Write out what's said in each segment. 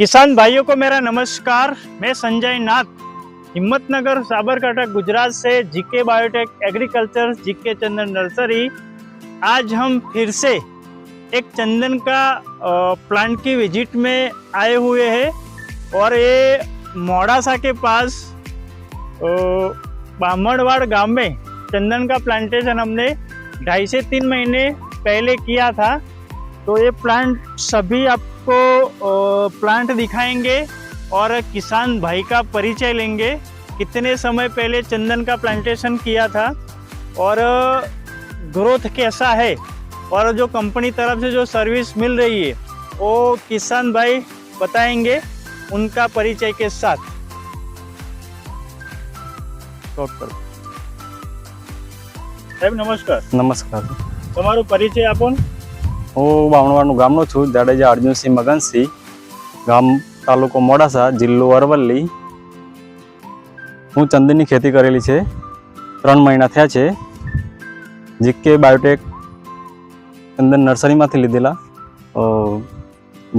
किसान भाइयों को मेरा नमस्कार। मैं संजय नाथ, हिम्मतनगर, साबरकांठा, गुजरात से GK biotech agriculture GK Chandan nursery. आज हम फिर से एक चंदन का प्लांट की विज़िट में आए हुए हैं और ये मोड़ासा के पास बामणवाड़ गाँव में चंदन का प्लांटेशन हमने ढाई से तीन महीने पहले किया था। तो ये प्लांट सभी आपको अ, प्लांट दिखाएंगे और किसान भाई का परिचय लेंगे कितने समय पहले चंदन का प्लांटेशन किया था और ग्रोथ कैसा है और जो कंपनी तरफ से जो सर्विस मिल रही है वो किसान भाई बताएंगे उनका परिचय के साथ Stop કરો. સાહેબ નમસ્કાર નમસ્કાર તમારો પરિચય આપો ને. હું બામણવાડનું ગામનો છું. જાડેજા અર્જુનસિંહ મગનસિંહ ગામ તાલુકો મોડાસા જિલ્લો અરવલ્લી. હું ચંદનની ખેતી કરેલી છે. ત્રણ મહિના થયા છે. જીકે બાયોટેક ચંદન નર્સરીમાંથી લીધેલા.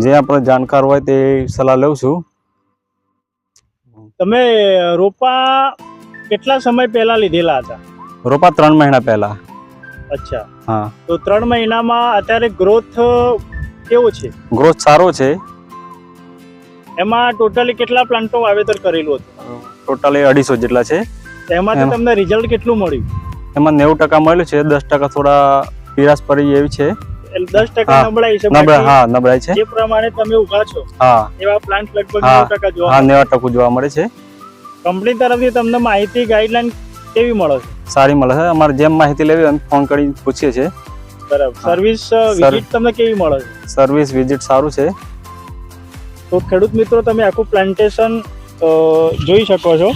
જે આપણે જાણકાર હોય તે સલાહ લઉં છું. તમે રોપા કેટલા સમય પહેલા લીધેલા હતા? રોપા ત્રણ મહિના પહેલા. અચ્છા. હા. તો ત્રણ મહિનામાં અત્યારે ગ્રોથ કેવો છે? ગ્રોથ સારો છે. એમાં ટોટલી કેટલા પ્લાન્ટો વાવેતર કરેલું હતું? ટોટલી અઢીસો જેટલા છે. એમાંથી એમાં- તમને રિઝલ્ટ કેટલું મળ્યું? એમાં નેવું ટકા મળ્યું છે. દસ ટકા થોડા પીરાશ પડી એવી છે. દસ ટકા નબળાઈ છે નબળા હા નબળાઈ છે. જે પ્રમાણે તમે ઊભા છો હા. એવા પ્લાન્ટ લગભગ ટકા જોવા હા નેવા ટકું જોવા મળે છે. કંપની તરફથી તમને માહિતી ગાઈડલાઈન કેવી મળે છે? સારી મળે છે. અમારે જેમ માહિતી લેવી હોય ફોન કરી પૂછીએ છીએ. બરાબર. સર્વિસ વિઝિટ તમને કેવી મળે છે? સર્વિસ વિઝિટ સારું છે. તો ખેડૂત મિત્રો તમે આખું પ્લાન્ટેશન જોઈ શકો છો.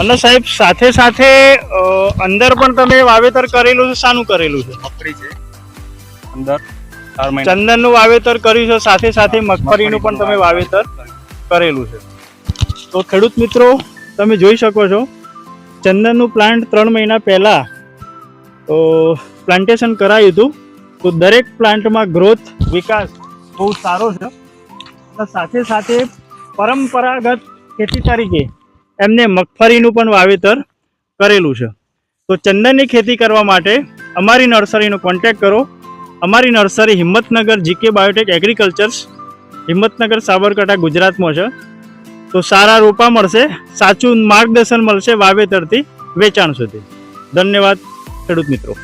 અને સાહેબ સાથે સાથે અંદર પણ તમે વાવેતર કરેલું છે. શાનું કરેલું છે? મગફળી છે. અંદર ચંદનનું વાવેતર કર્યું છે. સાથે સાથે મગફળીનું પણ તમે વાવેતર કરેલું છે. તો ખેડૂત મિત્રો તમે જોઈ શકો છો. ચંદનનું પ્લાન્ટ ત્રણ મહિના પહેલાં પ્લાન્ટેશન કરાયું હતું. તો દરેક પ્લાન્ટમાં ગ્રોથ વિકાસ બહુ સારો છે. સાથે સાથે પરંપરાગત ખેતી તરીકે એમને મગફળીનું પણ વાવેતર કરેલું છે. તો ચંદનની ખેતી કરવા માટે અમારી નર્સરીનો કોન્ટેક્ટ કરો. અમારી nursery Himmatnagar GK biotech agricultures Himmatnagar Sabarkantha ગુજરાતમાં છે. તો સારા રોપા મળશે સાચું માર્ગદર્શન મળશે વાવેતરથી વેચાણ સુધી. ધન્યવાદ ખેડૂત મિત્રો.